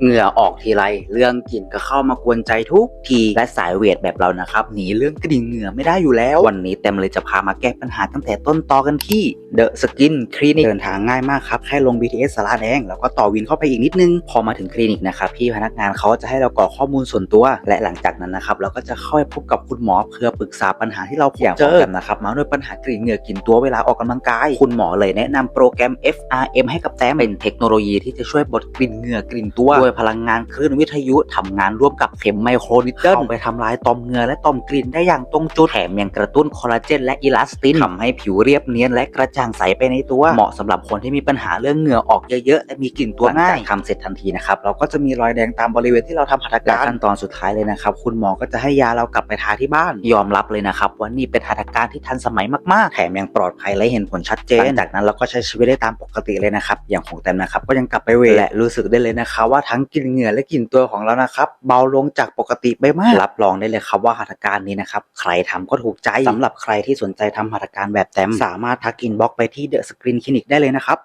เหงื่อออกทีไรเรื่องกลิ่นก็เข้ามากวนใจทุกทีและสายเวทแบบเรานะครับหนีเรื่องกลิ่นเหงื่อไม่ได้อยู่แล้ว วันนี้เต็มเลยจะพามาแก้ปัญหาตั้งแต่ต้นตอกันที่ The Skin Clinic เดินทางง่ายมากครับ แค่ลง BTS สาราแดงแล้วก็ต่อวินเข้าไปอีกนิดนึง พอมาถึงคลินิกนะครับพี่พนักงานเขาจะให้เรากรอกข้อมูลส่วนตัว และหลังจากนั้นนะครับเราก็จะเข้าไปพบกับคุณหมอเพื่อปรึกษาปัญหาที่เราพบเจอกันนะครับมาด้วยปัญหากลิ่นเหงื่อกลิ่นตัวเวลาออกกำลังกายคุณหมอเลยแนะนำโปรแกรม FRM ให้กับแต้มเป็นเทคโนโลยีที่จะช่วยบดกลิ่นเหงื่อกลิ่นตัววยพลังงานคลื่นวิทยุทำงานร่วมกับเข็มไมโครนิเติลเข้าไปทำลายต่อมเหงื่อและต่อมกลิ่นได้อย่างตรงจุดแถมยังกระตุ้นคอลลาเจนและอิลาสตินทำให้ผิวเรียบเนียนและกระจ่างใสไปในตัว เหมาะสำหรับคนที่มีปัญหาเรื่องเหงื่อออกเยอะๆและมีกลิ่นตัวง่ายทำเสร็จทันทีนะครับเราก็จะมีรอยแดงตามบริเวณที่เราทำหัตถการขั้นตอนสุดท้ายเลยนะครับคุณหมอก็จะให้ยาเรากลับไปทาที่บ้าน ยอมรับเลยนะครับว่านี่เป็นหัตถการที่ทันสมัยมากๆ แถมยังปลอดภัยและเห็นผลชัดเจนหลังจากนั้นเราก็ใช้ชีวิตได้ตามปกติเลยนะครับอย่างของแต้มนะครับก็ยังกลับไปเวทและรู้สึกได้เลยนะครับว่าทั้งกลิ่นเหงื่อและกลิ่นตัวของเรานะครับเบาลงจากปกติไปมาก รับรองได้เลยครับว่าหัตถการนี้นะครับใครทำก็ถูกใจสำหรับใครที่สนใจทำหัตถการแบบแต้มสามารถทักอินบ็อกไปที่เดอะสกรีนคลินิกได้เลยนะครับ